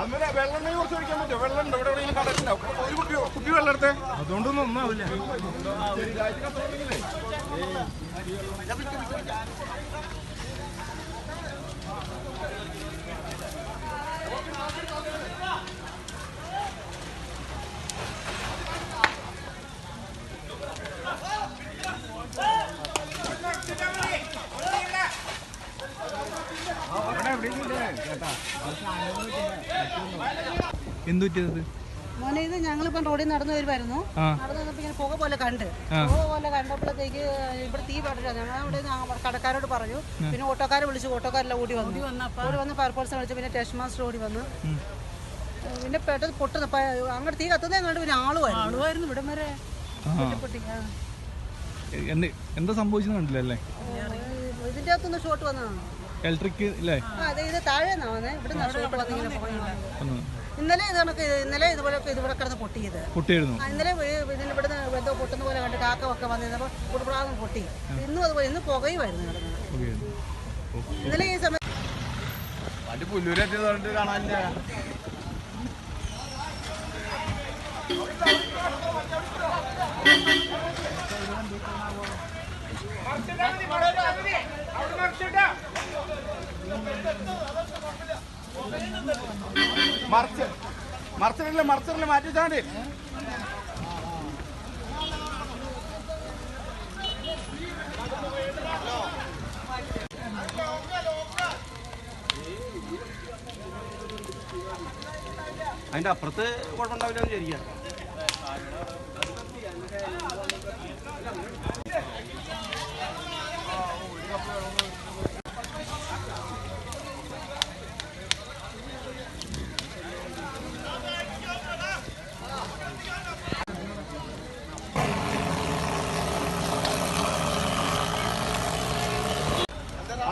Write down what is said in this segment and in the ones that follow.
അന്നേരം വെള്ളം കുറച്ച് ഒഴിക്കാൻ പറ്റുമോ? വെള്ളം ഉണ്ടോ ഇവിടെ എവിടെയെങ്കിലും കടലുണ്ടാവും ഒരു കുപ്പി കുപ്പി വെള്ളം എടുത്തേ. അതുകൊണ്ടൊന്നും ഒന്നാവില്ല. എന്തു പറ്റിയത്? മോനെ ഇത് ഞങ്ങളിപ്പം റോഡിൽ നടന്നു വരുമായിരുന്നു. നടന്നു വന്നപ്പോൾ ഇങ്ങനെ പുക പോലെ കണ്ട്. പുക പോലെ കണ്ടപ്പോഴത്തേക്ക് ഇവിടെ തീ പറ്റില്ല ഞങ്ങൾ അവിടെ കടക്കാരോട് പറഞ്ഞു. പിന്നെ ഓട്ടോക്കാരെ വിളിച്ചു. ഓട്ടോക്കാരെല്ലാം ഓടി വന്നു. ഓടി വന്ന് ഫയർഫോഴ്സിനെ വിളിച്ചു പിന്നെ ടെസ്റ്റ് മാസ്റ്റർ ഓടി വന്ന്. പിന്നെ പെട്ടെന്ന് പൊട്ടുന്ന അങ്ങോട്ട് തീ കത്തുന്നേ കണ്ട് പിന്നെ ആളുമായിരുന്നു ആളുമായിരുന്നു ഇവിടം വരെ. എന്ത് എന്താ സംഭവിച്ചെന്ന് കണ്ടില്ലല്ലേ ഇതിന്റെ അകത്തുനിന്ന് ഷോട്ട് വന്നതാണ് ഇലക്ട്രിക് അല്ലേ അതെ ഇത് താഴെ നിന്നാ വന്നേ. ഇവിടെ ഷോട്ട് വന്ന് ഇങ്ങനെ പോകുന്നത് ഒന്ന് ഇന്നലെ ഇത് കണക്ക് ഇന്നലെ ഇതുപോലെ ഇതുപോലെ കിടന്ന് പൊട്ടിയത്. പൊട്ടിയിരുന്നു. ഇന്നലെ ഇതിന് ഇവിടുന്ന് എന്തോ പൊട്ടുന്ന പോലെ കണ്ട് കാക്ക ഒക്കെ വന്നിരുന്നപ്പോൾ കുടുംബം പൊട്ടി. ഇന്നും അതുപോലെ ഇന്ന് പുകയുമായിരുന്നു കിടന്നത് ഇന്നലെ ഈ സമയത്ത് കാണാനില്ല. മറച്ച്. മറച്ചിട്ടില്ല മാറ്റി മതി. അതിന്റെ അപ്പുറത്ത് കുഴപ്പമുണ്ടാവില്ല വിചാരിക്കാം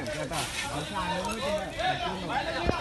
ഉണ്ടെങ്കിൽ കുറച്ച് ഒഴിക്കാൻ പറ്റുമോ വെള്ളം ഉണ്ടോ ഇവിടെ എവിടെയെങ്കിലും